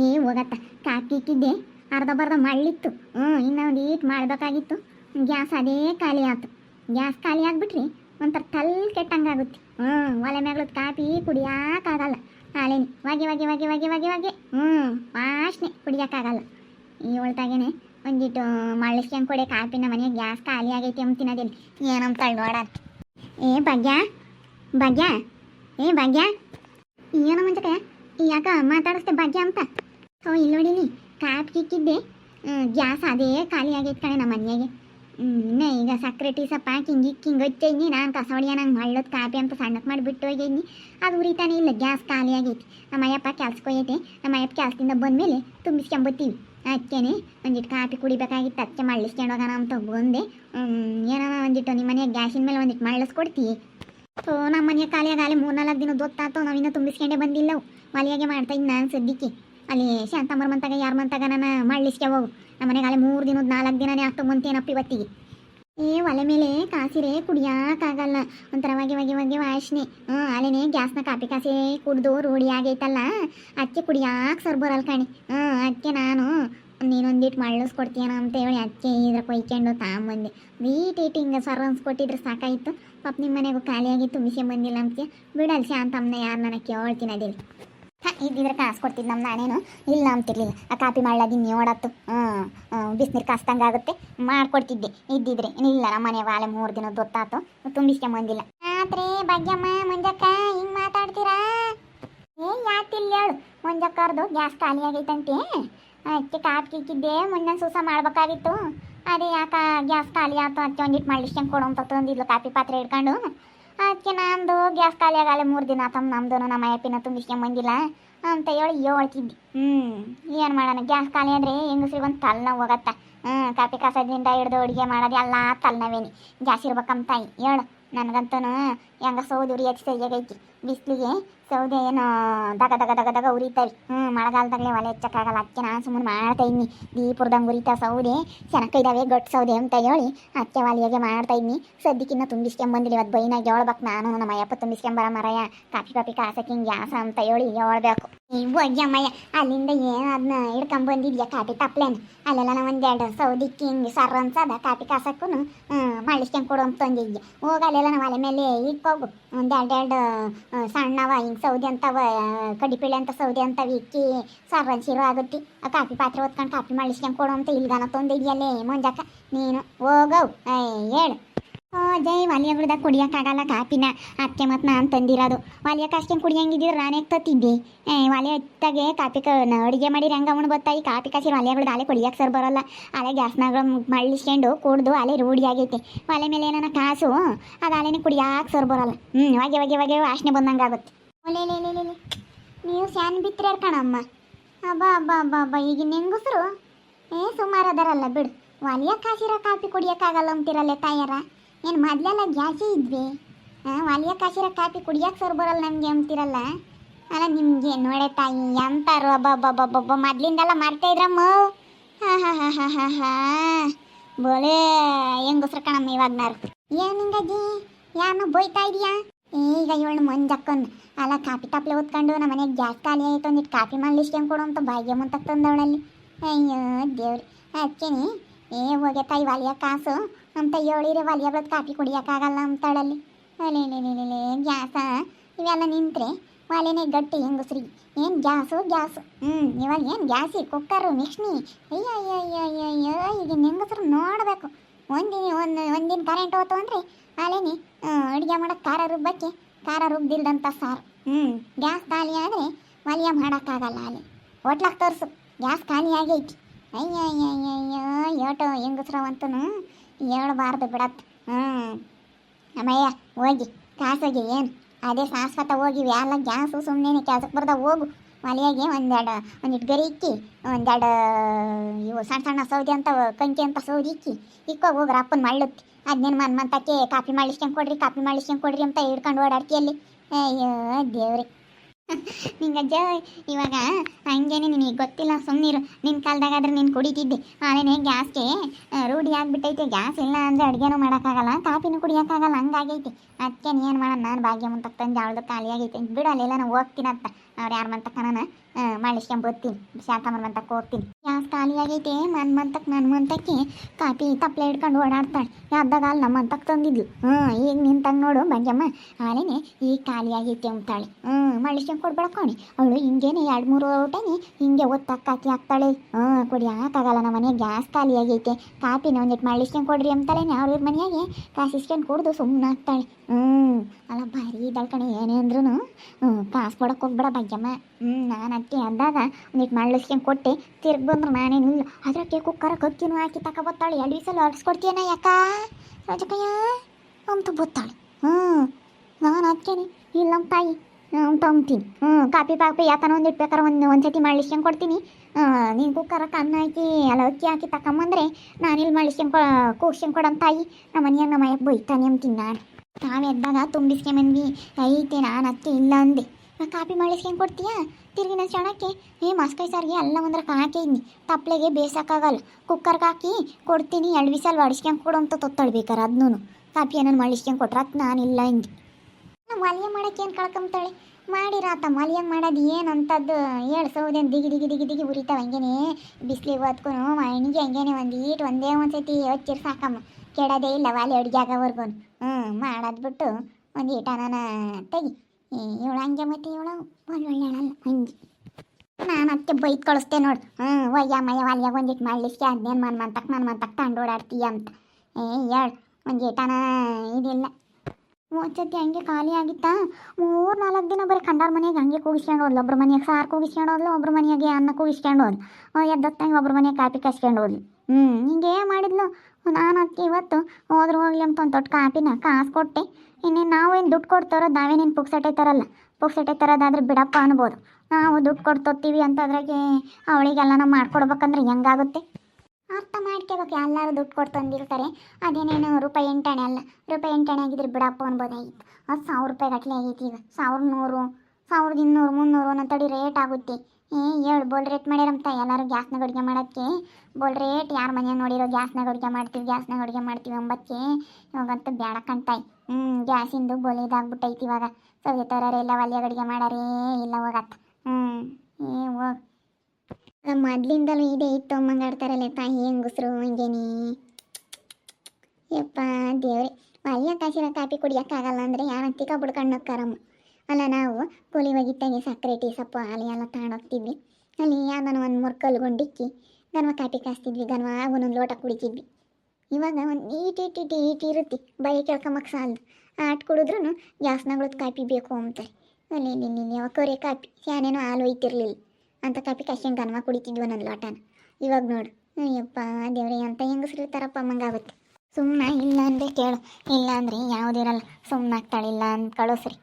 ಏ, ಹೋಗತ್ತ. ಕಾಕಿ ಇಕ್ಕಿದ್ದೆ ಅರ್ಧ ಬರ್ಧ ಮಳ್ಳಿತ್ತು. ಹ್ಞೂ ಇನ್ನೊಂದು ಒಂದು ಈಟ್ ಮಾಡಬೇಕಾಗಿತ್ತು. ಗ್ಯಾಸ್ ಅದೇ ಖಾಲಿ ಆಯ್ತು ಗ್ಯಾಸ್ ಖಾಲಿ ಆಗಿಬಿಟ್ರಿ ಒಂಥರ ತಲ್ ಕೆಟ್ಟಂಗಾಗುತ್ತೆ. ಹ್ಞೂ, ಒಲೆ ಮ್ಯಾಗ್ಲದ ಕಾಫಿ ಕುಡಿಯೋಕ್ಕಾಗಲ್ಲ ಹಾಲೇನಿ ಹೊಗೆ ಹೊಗೆ ಹೊಗೆ ಹೊಗೆ ಹೊಗೆ ಹೊಗೆ ಹ್ಞೂ, ವಾಶ್ನೆ ಕುಡಿಯೋಕ್ಕಾಗಲ್ಲ. ಈ ಒಳ್ತಾಗೇನೆ ಒಂದಿಟ್ಟು ಮಳ್ಳಿಸ್ಕೊಂಡು ಕೊಡೆ ಕಾಪಿನ ಮನೆಗೆ ಗ್ಯಾಸ್ ಖಾಲಿ ಆಗೈತಿ ತಿನ್ನೋದಿಲ್ಲ ಏನಂತ ನೋಡ ಏ, ಭಾಗ್ಯ ಭಾಗ್ಯ, ಏ, ಭಾಗ್ಯ. ಏನೋ ಮುಂಚಕ ಯಾಕ ಮಾತಾಡಿಸ್ದೆ ಭಾಗ್ಯ ಅಂತ? ಓ ಇಲ್ಲಿ ನೋಡಿನಿ ಕ್ಯಾಪ್ ಇಕ್ಕಿದ್ದೆ ಗ್ಯಾಸ್ ಅದೇ ಖಾಲಿ ಆಗೈತೆ ಕಣೆ ನಮ್ಮ ಮನೆಯಾಗೆ. ಇನ್ನ ಈಗ ಸಕ್ಕರೆ ಟೀ ಸಪ್ಪ ಹಿಂಗೆ ಹಿಂಗೆ ಹಚ್ಚೈನಿ ನಾನು ಕಸವಡಿಯ ನಂಗೆ ಮಳ್ಳದ ಕಾಪಿ ಅಂತ ಸಣ್ಣಕ್ಕೆ ಮಾಡಿ ಬಿಟ್ಟು ಹೋಗೈನಿ ಅದು ಉರಿತಾನೆ ಇಲ್ಲ, ಗ್ಯಾಸ್ ಖಾಲಿ ಆಗೈತಿ. ನಮ್ಮ ಅಯ್ಯಪ್ಪ ಕೆಲ್ಸಕ್ಕೆ ನಮ್ಮ ಅಯ್ಯಪ್ಪ ಕೆಲಸದಿಂದ ಬಂದಮೇಲೆ ತುಂಬಿಸ್ಕೊಂಬತ್ತೀವಿ ಅದಕ್ಕೇನೆ ಒಂದಿಟ್ಟು ಕಾಪಿ ಕುಡಿಬೇಕಾಗಿತ್ತು, ಅದಕ್ಕೆ ಮಳ್ಳಿಸ್ಕೊಂಡು ಹೋಗೋಣ ಅಂತ ಬಂದೆ. ಏನಾನ ಒಂದಿಟ್ಟು ನಿಮ್ಮ ಮನೆಯಾಗ ಗ್ಯಾಸಿನ ಮೇಲೆ ಒಂದಿಟ್ಟು ಮಳ್ಳಿಸ್ಕೊಡ್ತೀವಿ ಸೊ ನಮ್ಮ ಮನೆಯ ಖಾಲಿಯಾಗ ಅಲ್ಲಿ ಮೂರ್ನಾಲ್ಕು ದಿನ ಗೊತ್ತಾತು ನಾವಿನ್ನೂ ತುಂಬಿಸ್ಕೊಂಡೇ ಬಂದಿಲ್ಲವು. ಮಲಿಯಾಗೆ ಮಾಡ್ತಾ ಇದ್ದು ನಾನು ಸದ್ಯಕ್ಕೆ. ಅಲ್ಲಿ ಶಾಂತಮ್ಮರ ಮಂತಾಗ, ಯಾರ ಮಂತಾಗ ನಾನು ಮಳ್ಳಿಸ್ಕೆ ಹೋಗು ನಮ್ಮ ಮನೆಗೆ ಅಲ್ಲಿ ಮೂರು ದಿನದ ನಾಲ್ಕು ದಿನನೇ ಆಗ್ತಾ ಬಂತೇನಪ್ಪ ಇವತ್ತಿಗೆ. ಏ, ಒಲೆ ಮೇಲೆ ಕಾಸಿರೆ ಕುಡಿಯೋಕ್ಕಾಗಲ್ಲ ಒಂಥರ ವಾಗಿ ವಾಗಿ ವಾಗಿ ವಾಸನೆ. ಹ್ಞೂ ಅಲ್ಲೇನೆ ಗ್ಯಾಸ್ನ ಕಾಪಿ ಕಾಸಿ ಕುಡ್ದು ರೂಢಿ ಆಗೈತಲ್ಲ. ಅದಕ್ಕೆ ಕುಡಿಯಾಕೆ ಸರ್ ಕಣಿ. ಹ್ಞೂ ಅದಕ್ಕೆ ನಾನು ನೀನೊಂದಿಟ್ಟು ಮಳ್ಳಿಸ್ಕೊಡ್ತೀಯನ ಅಂತ ಹೇಳಿ ಅಕ್ಕಿ ಇದ್ರ ಕೊಯ್ಕೊಂಡು ತಾಂಬಂದೆ ವೀಟ್ ಇಟ್ಟು ಹಿಂಗೆ ಸರ್ ಅನ್ಸ್ಕೊಟ್ಟಿದ್ರೆ ಸಾಕಾಯಿತು. ಪಾಪ ನಿಮ್ಮ ಮನೆಗೂ ಖಾಲಿಯಾಗಿ ತುಂಬಿಸಿ ಬಂದಿಲ್ಲ ಅಂತ ಬಿಡಲ್ಲ ಶಾಂತಮ್ಮನ ಯಾರು ನನಗೆ ಕೇಳ್ತೀನಿ ಅದಿಲ್ಲ ಇದ್ದಿದ್ರೆ ಕಾಸು ಕೊಡ್ತಿದ್ದು ನಮ್ಮ ನಾನೇನು? ಇಲ್ಲ ಅಂತಿರ್ಲಿಲ್ಲ ಆ ಕಾಪಿ ಮಾಡ್ಲಾದಿನ್ ನೋಡತ್ತು. ಹ್ಞೂ ಬಿಸಿನೀರು ಕಾಸ್ದಂಗೆ ಆಗುತ್ತೆ. ಮಾಡ್ಕೊಡ್ತಿದ್ದೆ. ಇದ್ದಿದ್ರೆ. ಇಲ್ಲ ನಮ್ಮ ಮನೆ ವಾಲೆ ಮೂರು ದಿನ ಗೊತ್ತಾತು. ತುಂಬಿಸ್ಕೊಂಬಂದಿಲ್ಲ ಆತ್ರೆ ಭಾಗ್ಯಮ್ಮ, ಮಂಜಕ್ಕ, ಹಿಂಗೆ ಮಾತಾಡ್ತೀರಾ? ಏ, ಯಾತಿಲ್ಲ ಹೇಳು. ಮಂಜಕ್ಕರ್ದು ಗ್ಯಾಸ್ ಖಾಲಿ ಆಗೈತಂತೆ. ಅದಕ್ಕೆ ಕಾಪಿ ಕಿಕ್ಕಿದ್ದೆ. ಮುಂದೆ ಸೂಸ ಮಾಡ್ಬೇಕಾಗಿತ್ತು. ಅದೇ ಯಾಕ ಗ್ಯಾಸ್ ಖಾಲಿ ಆಯ್ತು ಅದಕ್ಕೆ ಒಂದಿಟ್ಟು ಮಾಡ್ಲಿಸ್ಕೊಂಡು ಕೊಡು ಅಂತ ತಂದಿದ್ಲು ಕಾಪಿ ಪಾತ್ರೆ ಹಿಡ್ಕೊಂಡು. ಅದಕ್ಕೆ ನಂದು ಗ್ಯಾಸ್ ಖಾಲಿ ಆಗಲ್ಲ ಮೂರು ದಿನ. ತಮ್ಮ ನಮ್ದು ನಮ್ಮ ಅಯ್ಯಪ್ಪಿನ ತುಂಬಿಸ್ಕೊಂಡ್ ಬಂದಿಲ್ಲ. ಅಂತ ಹೇಳಿ ಹೇಳ್ತಿದ್ದಿ ಹ್ಞೂ ಏನು ಮಾಡೋಣ? ಗ್ಯಾಸ್ ಖಾಲಿ ಅಂದರೆ ಹೆಂಗಸ್ರಿಗೆ ಒಂದು ತಲೆನೋವು ಹೋಗತ್ತ ಹ್ಞೂ ಕಾಪಿ ಕಾಸದಿಂದ ಹಿಡ್ದು ಅಡುಗೆ ಮಾಡೋದು ಎಲ್ಲ ತಲೆನೋವೇನಿ ಗ್ಯಾಸ್ ಇರ್ಬೇಕಂತ ಹೇಳು. ನನಗಂತೂ ಹೆಂಗ ದುರಿ ಉರಿ ಹಚ್ಚಿ ಸರಿಯಾಗೈತಿ. ಬಿಸಿಲಿಗೆ ಸೌದೆ ಏನೋ ದಗ ದಗ ದಗ ದಗ ಉರಿತಾವೆ ಹ್ಞೂ ಮಳೆಗಾಲದಾಗಲೇ ಒಲೆ ಹೆಚ್ಚಕ್ಕಾಗಲ್ಲ ಅದಕ್ಕೆ ನಾನು ಸುಮ್ಮನೆ ಮಾಡ್ತಾ ಇದ್ನಿ. ದೀಪುರ್ದಂಗೆ ಉರಿತಾ ಸೌದೆ. ಚೆನ್ನಾಗಿದ್ದಾವೆ ಗಟ್ಟು ಸೌದೆ ಅಂತ ಹೇಳಿ ಅದಕ್ಕೆ ಒಲೆಯಾಗೆ ಮಾಡ್ತಾ ಇದ್ನಿ. ಸದ್ಯಕ್ಕಿನ್ನ ತುಂಬಿಸ್ಕೊಂಬಂದಿಲ್ಲ. ಇವತ್ತು ಬೈನಾಗ ಹೇಳ್ಬೇಕು ನಾನು. ನಮ್ಮ ಅಯ್ಯಪ್ಪ ತುಂಬಿಸ್ಕೊಂಬರ ಮರಯ್ಯ ಕಾಫಿ ಕಾಫಿ, ಕಾಸಕ್ಕೆ ಹಿಂಗೆ ಗ್ಯಾಸ ಅಂತ ಹೇಳಿ ಹೇಳ್ಬೇಕು. ಇವು ಅಯ್ಯಮ್ಮಯ್ಯ ಅಲ್ಲಿಂದ ಏನು ಅದನ್ನ ಹಿಡ್ಕೊಂಬಂದಿದ್ಯಾ ಕಾಪಿ ತಪ್ಲೇನು. ಅಲ್ಲೆಲ್ಲ ನಾವು ಒಂದೆರಡು ಸೌದಿಕ್ಕಿ ಹಿಂಗೆ ಸರ್ ಅನ್ಸದ. ಕಾಪಿ ಕಾಸಕ್ಕೂ ಮಾಡಿಸ್ಕೊಂಡು ಕೊಡು ಅಂತ ತಂದಿದ್ಯಾ ಹೋಗಿ ಅಲ್ಲೆಲ್ಲ ನಾವು ಅಲೆ ಮೇಲೆ ಇಕ್ಕೋಗು ಒಂದೆರಡು ಸಣ್ಣವ, ಹಿಂಗೆ ಸೌದೆ ಅಂತವ ಕಡಿಪಿಳೆ ಅಂತ ಸೌದೆ ಅಂತವ ಇಕ್ಕಿ ಸರ್ ಶಿರೋ ಆಗುತ್ತೆ. ಆ, ಕಾಫಿ ಪಾತ್ರೆ ಹೊತ್ಕೊಂಡು ಕಾಫಿ ಮಾಡಿಸ್ಕೊಂಡು ಕೊಡು ಅಂತ ಇಲ್ಗಾನ ತಂದಿದ್ಯಲ್ಲೇ ಮುಂಜಾಕ ನೀನು ಹೋಗವು ಹೇಳು. ಓ ಜೈ, ವಾಲಿಯ ಬಿಡ್ದಾಗ ಕುಡಿಯೋಕ್ಕಾಗಲ್ಲ ಕಾಪಿನ ಅದಕ್ಕೆ ಮತ್ತು ನಾನು ತಂದಿರೋದು. ವಾಲಿಯ ಕಾಸ್ಕೊಂಡು ಕುಡಿಯಂಗಿದ್ರೆ ನಾನೇ ತತ್ತಿದ್ದೆ ವಾಲಿಯ ಇತ್ತಾಗೆ ಕಾಪಿ ಕ ಅಡುಗೆ ಮಾಡಿ ಹೆಂಗ ಉಣ್ ಬತ್ತಾಯಿ ಕಾಪಿ ಕಾಸಿ ವಾಲಿಯ ಬಿಡ್ದು ಅಲೆ ಕುಡಿಯಕ್ಕೆ ಸರ್ ಬರೋಲ್ಲ. ಅಲೆ ಗ್ಯಾಸ್ನಾಗ ಮಳ್ಳಿಸ್ಕೊಂಡು ಕುಡ್ದು ಅಲೆ ರೂಢಿ ಆಗೈತೆ. ಒಲೆ ಮೇಲೆ ಏನಾನ ಕಾಸು, ಅದು ಅಲೆನೇ ಕುಡಿಯಾಕೆ ಸರ್ ಬರೋಲ್ಲ. ಹ್ಞೂ ಹೊಗೆ ಹೊಗೆ ಹೊಗೆ ವಾಸನೆ ಬಂದಂಗೆ ಆಗುತ್ತೆ. ನೀವು ಸ್ಯಾನ್ ಬಿತ್ತರೆ ಕಣಮ್ಮ? ಅಬ್ಬಾ ಅಬ್ಬಾ ಅಬ್ಬಾ ಅಬ್ಬಾ, ಈಗಿನ ಹೆಂಗಸರು? ಏ, ಸುಮಾರು ಅದರಲ್ಲ ಬಿಡು. ವಾಲಿಯ ಕಾಸಿರೋ ಕಾಪಿ ಕುಡಿಯೋಕ್ಕಾಗಲ್ಲ ಅಂತಿರಲ್ಲ ತಾಯರ? ಏನು ಮೊದಲೆಲ್ಲ ಗ್ಯಾಸೇ ಇದ್ವಿ. ಒಲಿಯ ಕಾಸಿರೋ ಕಾಫಿ ಕುಡಿಯೋಕೆ ಸರ್ ಬರಲ್ಲ ನಮಗೆ ಅಂತಿರಲ್ಲ ಅಲ್ಲ, ನಿಮಗೆ ನೋಡೆ ತಾಯಿ ಎಂತಾರು ಅಬ್ಬಬ್ಬಬ್ಬಬ್ಬ ಮೊದ್ಲಿಂದೆಲ್ಲ ಮಾಡ್ತಾ ಇದ್ರಮ್ಮ. ಹಾಂ ಹಾಂ ಹಾಂ ಹಾಂ ಹಾಂ ಹಾಂ. ಬೋಳೆ, ಹೆಂಗಸ್ರು ಕಣಮ್ಮ ಇವಾಗ್ನಾರು. ಏನು ಹಿಂಗಜ್ಜಿ ಯಾರನ್ನ ಬೈತಾ ಇದೀಯಾ? ಈಗ ಇವಳು ಮಂಜಕ್ಕಂದು. ಅಲ್ಲ ಕಾಫಿ ತಪ್ಲೆ ಓದ್ಕೊಂಡು ನಮ್ಮ ಮನೆಗೆ ಗ್ಯಾಸ್ ಖಾಲಿ ಆಯ್ತು ಒಂದಿಟ್ಟು ಕಾಫಿ ಮಾಡ್ಲಿಸ್ಕೊಂಡು ಕೊಡು ಅಂತ ಭಾಗ್ಯ ಮುಂತ ತಂದವಳಲ್ಲಿ. ಅಯ್ಯೋ, ದೇವ್ರಿ. ಅದಕ್ಕೇನೆ ಏ ಹೋಗೆ ತಾಯಿ ವಾಲಿಯ ಕಾಸು? ಅಂತ ಹೇಳಿರಿ ವಾಲಿಯ ಬರೋದು ಕಾಫಿ ಕುಡಿಯೋಕ್ಕಾಗಲ್ಲ ಅಂತಾಳಲ್ಲಿ ಅಲೇ ಗ್ಯಾಸ? ಇವೆಲ್ಲ ನಿಂತ್ರೆ ವಾಲೆನೇ ಗಟ್ಟಿ ಹೆಂಗಸ್ರಿ. ಏನು ಗ್ಯಾಸು ಗ್ಯಾಸು? ಹ್ಞೂ ಇವಾಗ ಏನು ಗ್ಯಾಸಿ? ಕುಕ್ಕರು ಮಿಕ್ಸ್ನಿ ಅಯ್ಯೋ ಈಗಿನ ಹೆಂಗಸ್ರು ನೋಡಬೇಕು ಒಂದಿನ ಒಂದು ಒಂದಿನ ಕರೆಂಟ್ ಹೋತು ಅಂದರೆ ಅಲೇನಿ ಅಡುಗೆ ಮಾಡೋಕ್ಕೆ ಖಾರ ರುಬ್ಬಕ್ಕೆ ಖಾರ ರುಬ್ಬಿಲ್ದಂಥ ಸಾರು ಹ್ಞೂ ಗ್ಯಾಸ್ ಖಾಲಿ ಆದರೆ ವಾಲಿಯ ಮಾಡೋಕ್ಕಾಗಲ್ಲ ಅಲ್ಲಿ ಹೋಟ್ಲಾಗ ತೋರಿಸು ಗ್ಯಾಸ್ ಖಾಲಿ ಆಗೈತಿ ಅಯ್ಯ ಅಯ್ಯ ಅಯ್ಯ ಏಟು ಹೆಂಗಸ್ರವಂತನು. ಹೇಳ್ಬಾರ್ದು ಬಿಡತ್. ಹ್ಞೂ ಅಮ್ಮಯ್ಯ, ಹೋಗಿ. ಕಾಸಾಗಿ ಏನು? ಅದೇ ಶಾಶ್ವತ ಹೋಗಿ ಎಲ್ಲ ಗ್ಯಾಸು ಸುಮ್ಮನೆ ಕೆಲಸಕ್ಕೆ ಬರ್ದ ಹೋಗು. ಮಲೆಯಾಗೆ ಒಂದೆರಡು ಒಂದಿಟ್ಟು ಗರಿ ಇಕ್ಕಿ, ಒಂದೆರಡು, ಇವು ಸಣ್ಣ ಸಣ್ಣ ಸೌದೆ ಅಂತ, ಕಂಕಿ ಅಂತ ಸೌದಿ ಇಕ್ಕಿ. ಇಕ್ಕೋಗಿ ಹೋಗ್ರ ಅಪ್ಪನ ಮಳ್ಳುತ್ತಿ. ಅದನ್ನೇನು ಮನ್ ಮಂತಕ್ಕೆ ಕಾಫಿ ಮಾಡಿಸ್ಕೊಂಡು ಕೊಡ್ರಿ ಕಾಫಿ ಮಾಡಿಸ್ಕೊಂಡು ಕೊಡ್ರಿ ಅಂತ ಹಿಡ್ಕೊಂಡು ಓಡಾಡ್ತಿಯಲ್ಲಿ ಅಯ್ಯೋ, ದೇವ್ರಿ. ನಿಂಗಜ್ಜ ಇವಾಗ ಹಂಗೇನೆ ನಿನಗೆ ಗೊತ್ತಿಲ್ಲ ಸುಮ್ಮನಿರು ನಿನ್ನ ಕಾಲದಾಗಾದ್ರೆ ನೀನು ಕುಡಿತಿದ್ದೆ. ಆಮೇಲೆ ಗ್ಯಾಸ್ಗೆ ರೂಢಿ ಆಗಿಬಿಟ್ಟೈತೆ. ಗ್ಯಾಸ್ ಇಲ್ಲ ಅಂದರೆ ಅಡುಗೆನೂ ಮಾಡೋಕ್ಕಾಗಲ್ಲ, ಕಾಫಿನೂ ಕುಡಿಯೋಕ್ಕಾಗಲ್ಲ, ಹಂಗಾಗೈತೆ. ಅದಕ್ಕೆ ಏನು ಮಾಡೋಣ ನಾನು ಭಾಗ್ಯ ಮುಂತಕ್ಕೆ ತಂದು ಅವಳದು ಖಾಲಿ ಆಗೈತೆ ಬಿಡು, ಅಲ್ಲೆಲ್ಲ ನಾನು ಹೋಗ್ತೀನಂತ ಅವ್ರು ಯಾರು ಮಂತಕ್ಕ ನಾನು? ಮಾಡಿಸ್ಕೊಂಡ್ ಬರ್ತೀನಿ ಶಾಂತಮ್ಮನ ಮಂತಕ್ಕೆ ಹೋಗ್ತೀನಿ. ಗ್ಯಾಸ್ ಖಾಲಿ ಆಗೈತೆ ನನ್ನ ಮಂತಕ್ಕೆ ಕಾಪಿ ತಪ್ಪಲೆ ಹಿಡ್ಕೊಂಡು ಓಡಾಡ್ತಾಳೆ. ಯಾವ್ದಾಗ ಅಲ್ಲಿ ನಮ್ಮ ಮಂತಕ್ಕೆ ತಂದಿದ್ಲು. ಹ್ಞೂ ಈಗ ನಿಂತಾಗ ನೋಡು ಮಂಜಮ್ಮ. ಆಲೇನೆ ಈಗ ಖಾಲಿ ಆಗೈತೆ ಅಂತಾಳೆ ಹ್ಞೂ ಮಳಿಸ್ಕೊಂಡು ಕೊಡ್ಬೇಡ ಕೋಣಿ. ಅವಳು ಹಿಂಗೇನೆ ಎರಡು ಮೂರು ಊಟನಿ ಹಿಂಗೆ ಒತ್ತಾಕಿ ಹಾಕ್ತಾಳೆ. ಹ್ಞೂ ಕೊಡಿ ಹಾಕಾಗಲ್ಲ ನಮ್ಮ ಮನೆ ಗ್ಯಾಸ್ ಖಾಲಿಯಾಗೈತೆ. ಕಾಪಿನ ಒಂದಿಟ್ಟು ಮಳಿಸ್ಕೊಂಡು ಕೊಡ್ರಿ ಅಂತಾಳೆ ಅವ್ರ ಇವ್ರ ಮನೆಯಾಗೆ. ಕಾಸಿಸ್ಕೊಂಡು ಕುಡ್ದು ಸುಮ್ಮನೆ ಹಾಕ್ತಾಳೆ. ಹ್ಞೂ ಅಲ್ಲ ಭಾರಿ ಇದ್ದಾಳ್ಕಣೆ ಏನೇ ಅಂದ್ರೂ ಹ್ಞೂ ಕಾಸು ಕೊಡಕ್ಕೆ ಹೋಗ್ಬೇಡ ಭಾಗ್ಯಮ್ಮ ಹ್ಞೂ ನಾನು ಅದಕ್ಕೆ ಅಂದಾಗ ಒಂದಿಟ್ಟು ಮಳ್ಳಿಸ್ಕೊಂಡು ಕೊಟ್ಟೆ. ತಿರ್ಗಿ ಬಂದ್ರೆ ನಾನೇನಿಲ್ಲ ಅದಕ್ಕೆ ಕುಕ್ಕರ ಕಕ್ಕಿನೂ ಹಾಕಿ ತಗೊಬತ್ತಾಳೆ ಎರಡು ಸಲ ಹೊಡ್ಸ್ಕೊಡ್ತೀಯನ ಯಾಕ? ರಾಜಕಯ್ಯ ಅಂತ ಬತ್ತಾಳೆ. ಹ್ಞೂ ನಾನು ಅದಕ್ಕೇನೆ ಇಲ್ಲ ನಮ್ಮ ತಾಯಿ ಹ್ಞೂ ಅಂತೀನಿ ಹ್ಞೂ ಕಾಪಿ ಪಾಪಿ ಯಾಕನ ಒಂದಿಟ್ಟು ಬೇಕಾರೆ ಒಂದು ಒಂದು ಸತಿ ಮಳ್ಳಿಸ್ಕೊಂಡು ಕೊಡ್ತೀನಿ. ನೀನು ಕುಕ್ಕರಕ್ಕೆ ಅನ್ನ ಹಾಕಿ, ಅಲ್ಲ ಅಕ್ಕಿ ಹಾಕಿ ತಗೊಂಬಂದ್ರೆ ನಾನು ಇಲ್ಲಿ ಮಳ್ಳಿಸ್ಕೊಂಡು ಕೂಗ್ಸ್ಕೊಂಡು ಕೊಡೋಣ ತಾಯಿ. ನಮ್ಮ ಮನೆಯಾಗ ನಮ್ಮ ಅಯ್ಯಪ್ಪ ಬೈತಾನೆ ಅಂತೀನಿ ನಾನು. ನಾವು ಎದ್ದಾಗ ತುಂಬಿಸ್ಕೊಂಬಂದ್ವಿ. ಐತೆ, ನಾನು ಅತ್ತೆ ಇಲ್ಲ ಅಂದೆ. ಕಾಪಿ ಮಾಡಿಸ್ಕೊಂಡು ಕೊಡ್ತೀಯಾ? ತಿರುಗಿ ನಾನು ಕ್ಷಣಕ್ಕೆ, ಏ ಮಸ್ಕೈ ಸಾರಿಗೆ ಎಲ್ಲ ಒಂದ್ರ ಹಾಕಿದ್ನಿ ತಪ್ಪಲೆಗೆ ಬೇಸಕ್ಕಾಗಲ್ಲ ಕುಕ್ಕರ್ಗೆ ಹಾಕಿ ಕೊಡ್ತೀನಿ. ಎರಡು ವಿಸಲ್ ಹೊಡಿಸ್ಕೊಂಡು ಕೊಡು ಅಂತ ತೊತ್ತಳ್ಬೇಕಾರೆ ಅದನ್ನೂ. ಕಾಪಿ ಏನಾರು ಮಾಡಿಸ್ಕೊಂಡು ಕೊಟ್ರೆ? ಅದು ನಾನಿಲ್ಲ ಹಿಂಗೆ ನಮ್ಮ ಒಲಿಯ ಮಾಡಕ್ಕೆ ಏನು ಕಳ್ಕೊಂತಾಳೆ ಮಾಡಿರಾತ ಮಲಿಯಂಗ್ ಮಾಡೋದು ಏನು ಅಂತದ್ದು ಹೇಳು ಸೌದೇನು ದಿಗಿ ದಿಗಿ ದಿಗಿ ದಿಗಿ ಉರಿತಾವೆ ಹಂಗೇನೆ. ಬಿಸಿಲಿಗೆ ಹೊತ್ಕೊಂಡು ಮಣ್ಣಿಗೆ ಹಂಗೇನೆ ಒಂದು ಈಟ್ ಒಂದೇ ಒಂದು ಸತಿ ಹಚ್ಚಿರ್ ಸಾಕಮ್ಮ. ಕೆಡೋದೇ ಇಲ್ಲ. ವಾಲಿ ಅಡುಗೆ ಆಗೋವರೆಗೂ ಹ್ಞೂ ಮಾಡೋದು ಬಿಟ್ಟು ಒಂದು ನಾನು ತೆಗಿ. ಇವಳು ಹಂಗೆ ಮತ್ತೆ ಇವಳು ಒಳ್ಳೆ ಒಳ್ಳೆಯಳಲ್ಲ ಹಂಗೆ. ನಾನು ಅದಕ್ಕೆ ಬೈತ್ ಕಳಿಸ್ತೆ ನೋಡು. ಹ್ಞೂ ಒಯ್ಯ ಮಯ್ಯ ವಾಲಿಯಾಗ ಒಂದಿಟ್ಟು ಮಾಡ್ಲಿಕ್ಕೆ ಅದೇನು ಮನ್ ಮಂತಕ್ಕೆ ಮನ್ ಮಂತಕ್ಕೆ ತಂಡು ಓಡಾಡ್ತೀಯ ಅಂತ. ಏ, ಹೇಳು, ಒಂದು ಈಟನ ಇದಿಲ್ಲ. ಒಂದ್ಸತಿ ಹಂಗೆ ಖಾಲಿ ಆಗಿತ್ತಾ? ಮೂರು ನಾಲ್ಕು ದಿನ ಬರೀ ಕಂಡಾರ ಮನೆಗೆ ಹಂಗೆ ಕೂಗಿಸ್ಕೊಂಡು ಹೋದ್ಲು. ಒಬ್ರ ಮನೆಗೆ ಸಾರು ಕೂಗಿಸ್ಕೊಂಡು ಹೋದ್ಲು, ಒಬ್ರ ಮನೆಯಾಗೆ ಅನ್ನ ಕೂಗಿಸ್ಕೊಂಡು ಹೋದ್ಲು. ಎದ್ದತ್ತಂಗೆ ಒಬ್ರ ಮನೆಗೆ ಕಾಪಿ ಕಸ್ಕೊಂಡು ಹೋದ್ಲು. ಹ್ಞೂ, ಹಿಂಗೆ ಮಾಡಿದ್ಲು. ನಾನು ಅದಕ್ಕೆ ಇವತ್ತು ಹೋದ್ರೆ ಹೋಗ್ಲಿ ಅಂತ ಒಂದು ದೊಡ್ಡ ಕಾಪಿನ ಕಾಸು ಕೊಟ್ಟೆ. ಇನ್ನೇನು ನಾವೇನು ದುಡ್ಡು ಕೊಡ್ತಾರೋ ನಾವೇನೇನು ಪುಕ್ಸಟೆ ತರಲ್ಲ. ಪುಕ್ಸಟೆ ತರೋದಾದ್ರೆ ಬಿಡಪ್ಪ ಅನ್ಬೋದು. ನಾವು ದುಡ್ಡು ಕೊಡ್ತೋತೀವಿ ಅಂತ ಅದ್ರಾಗೆ ಅವಳಿಗೆಲ್ಲ ನಾವು ಮಾಡ್ಕೊಡ್ಬೇಕಂದ್ರೆ ಹೆಂಗಾಗುತ್ತೆ? ಅರ್ಥ ಮಾಡ್ಕೋಬೇಕು. ಎಲ್ಲರೂ ದುಡ್ಡು ಕೊಟ್ಟು ತಂದಿರ್ತಾರೆ. ಅದೇನೇನು ರೂಪಾಯಿ ಎಂಟಣೆ ಅಲ್ಲ. ರೂಪಾಯಿ ಎಂಟಣೆ ಆಗಿದ್ರೆ ಬಿಡಪ್ಪ ಅನ್ಬೋದಾಗಿತ್ತು ಅದು ಸಾವಿರ ರೂಪಾಯಿ ಗಟ್ಟಲೆ ಆಗೈತಿ ಈಗ. ಸಾವಿರ ನೂರು ಸಾವಿರದ ಇನ್ನೂರು, ಮುನ್ನೂರು ಒಂದೊಂದು ರೇಟ್ ಆಗುತ್ತೆ. ಏ ಹೇಳು ಬೋಲ್ ರೇಟ್ ಮಾಡ್ಯಾರಂತ ಎಲ್ಲರೂ ಗ್ಯಾಸ್ನಾಗ ಅಡುಗೆ ಮಾಡೋಕ್ಕೆ. ಬೋಲ್ ರೇಟ್ ಯಾರ ಮನೆ ನೋಡಿರೋ ಗ್ಯಾಸ್ನಾಗ ಅಡುಗೆ ಮಾಡ್ತೀವಿ, ಗ್ಯಾಸ್ನಾಗ ಅಡುಗೆ ಮಾಡ್ತೀವಿ ಅಂಬಕ್ಕೆ ಇವಾಗಂತೂ ಬೇಡ ಕಣ್ತಾಯಿ ಹ್ಞೂ ಗ್ಯಾಸಿಂದು ಬೋಲ್ ಇದಾಗ್ಬಿಟ್ಟೈತಿ ಇವಾಗ. ಸೌದೆ ಎಲ್ಲ ಒಲೆಯಾಗ ಅಡುಗೆ ಮಾಡಾರೇ ಇಲ್ಲ ಹೋಗತ್ತ ಹ್ಞೂ ಏ ಹೋಗ್ ಮೊದ್ಲಿಂದಲೂ ಇದೇ ಇತ್ತು, ಮಂಗಾಡ್ತಾರಲ್ಲ ತಾಯಿ ಹೆಂಗಸ್ರು ಹಿಂಗೇನಿ. ಯಪ್ಪ, ದೇವ್ರಿ. ಒಯ್ಯ ಕಾಸಿನ ಕಾಪಿ ಕುಡಿಯೋಕ್ಕಾಗಲ್ಲ ಅಂದರೆ ಯಾರಂತಿಕ ಬಿಡ್ಕೊಂಡು ಹೋಗ್ತಾರಮ್ಮ ಅಲ್ಲ, ನಾವು ಕೂಲಿ ಒಗಿತಾಗೆ ಸಕ್ಕರೆ, ಟೀ ಸೊಪ್ಪು, ಹಾಲು ಎಲ್ಲ ತಗೊಂಡೋಗ್ತಿದ್ವಿ. ಅಲ್ಲಿ ಯಾವ್ದಾನ ಒಂದು ಮುರ್ಕಲ್ಗೊಂಡು ಗುಂಡಿಕ್ಕಿ, ಗನ್ವ ಕಾಪಿ ಕಾಸ್ತಿದ್ವಿ, ಗನ್ವ ಒಂದೊಂದು ಲೋಟ ಕುಡಿತಿದ್ವಿ. ಇವಾಗ ಒಂದು ಈಟಿ ಇಟ್ ಈಟಿ ಈಟ್ ಇರುತ್ತೆ ಬೈ ಕೇಳ್ಕೊಂಬಕ್ಕೆ ಸಾಲದು ಆಟ್ ಕುಡಿದ್ರೂ ಗ್ಯಾಸ್ನಾಗಳು ಕಾಪಿ ಬೇಕು ಅಂತಾರೆ. ಅಲ್ಲಿ ನಿನ್ನೆ ಯಾವ ಕೋರೆ ಕಾಪಿ ಸ್ಯಾನೇನೋ ಹಾಲು ಒಯ್ತಿರ್ಲಿಲ್ಲ. ಅಂತ ಕಾಪಿ ಕಷ್ಟ ಗನ್ವ ಕುಡಿತಿದ್ವಿ ಒಂದೊಂದು ಲೋಟನ. ಇವಾಗ ನೋಡು. ಅಯ್ಯಪ್ಪ, ದೇವ್ರಿ ಅಂತ ಹೆಂಗಸ್ರು ಇರ್ತಾರಪ್ಪ ಮಂಗಾಗುತ್ತೆ ಸುಮ್ಮನೆ ಇಲ್ಲ ಅಂದರೆ ಕೇಳು. ಇಲ್ಲ ಅಂದರೆ ಯಾವುದಿರಲ್ಲ ಸುಮ್ಮನೆ ಆಗ್ತಾಳಿಲ್ಲ ಅಂತ ಕಳಿಸ್ರಿ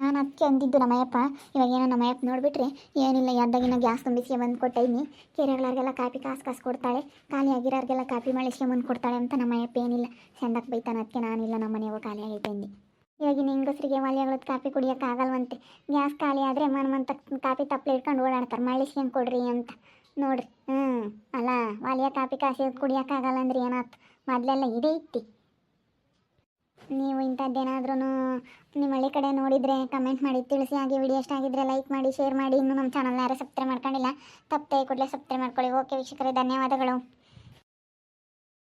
ನಾನು ಅದಕ್ಕೆ ಅಂದಿದ್ದು ನಮ್ಮಯ್ಯಪ್ಪ. ಇವಾಗ ಏನೋ ನಮ್ಮಯ್ಯಪ್ಪ ನೋಡಿಬಿಟ್ರೆ, ಏನಿಲ್ಲ ಎದ್ದಾಗಿನ ಗ್ಯಾಸ್ ತುಂಬಿಸಿ ಬಂದು ಕೊಟ್ಟೈನಿ. ಕೆರೆಗಳಾರ್ಗೆಲ್ಲ ಕಾಪಿ ಕಾಸು ಕಾಸು ಕೊಡ್ತಾಳೆ. ಖಾಲಿ ಆಗಿರೋರಿಗೆಲ್ಲ ಕಾಪಿ ಮಾಡಿಸ್ಕೊಂಬಂದು ಕೊಡ್ತಾಳೆ ಅಂತ ನಮ್ಮಯ್ಯಪ್ಪ ಏನಿಲ್ಲ. ಚಂದಕ್ಕೆ ಬೈತಾನೆ ಅದಕ್ಕೆ ನಾನಿಲ್ಲ ನಮ್ಮ ಮನೆಯವು ಖಾಲಿ ಅಂದು. ಇವಾಗಿನ ಹೆಂಗಸ್ರಿಗೆ ಒಲೆಗಳದ್ದು ಕಾಪಿ ಕುಡಿಯೋಕ್ಕಾಗಲ್ವಂತೆ ಗ್ಯಾಸ್ ಖಾಲಿ ಆದರೆ ಮನ್ ಮಂತ ಕಾಪಿ ತಪ್ಪಲೆ ಇಟ್ಕೊಂಡು ಓಡಾಡ್ತಾರೆ. ಮಳಿಸ್ಕೊಂಡು ಕೊಡ್ರಿ ಅಂತ. ನೋಡ್ರಿ ಹ್ಞೂ ಅಲ್ಲ, ವಾಲಿಯ ಕಾಪಿ ಕಾಸಿ ಕುಡಿಯೋಕ್ಕಾಗಲ್ಲ ಅಂದ್ರೆ ಏನಾಯ್ತು ಮೊದಲೆಲ್ಲ ಇದೇ ಇತ್ತು. ನೀವು ಇಂಥದ್ದೇನಾದ್ರೂ ನಿಮ್ಮ ಹಳ್ಳಿ ಕಡೆ ನೋಡಿದರೆ ಕಮೆಂಟ್ ಮಾಡಿ, ತಿಳಿಸಿ, ಹಾಗೆ ವಿಡಿಯೋ ಇಷ್ಟ ಆಗಿದ್ರೆ ಲೈಕ್ ಮಾಡಿ ಶೇರ್ ಮಾಡಿ. ಇನ್ನೂ ನಮ್ಮ ಚಾನಲ್ನ ಯಾರು ಸಬ್ಸ್ಕ್ರೈಬ್ ಮಾಡ್ಕೊಂಡಿಲ್ಲ, ತಪ್ಪದೆ ಕೂಡಲೇ ಸಬ್ಸ್ಕ್ರೈಬ್ ಮಾಡ್ಕೊಳ್ಳಿ. ಓಕೆ ವೀಕ್ಷಕರೇ, ಧನ್ಯವಾದಗಳು.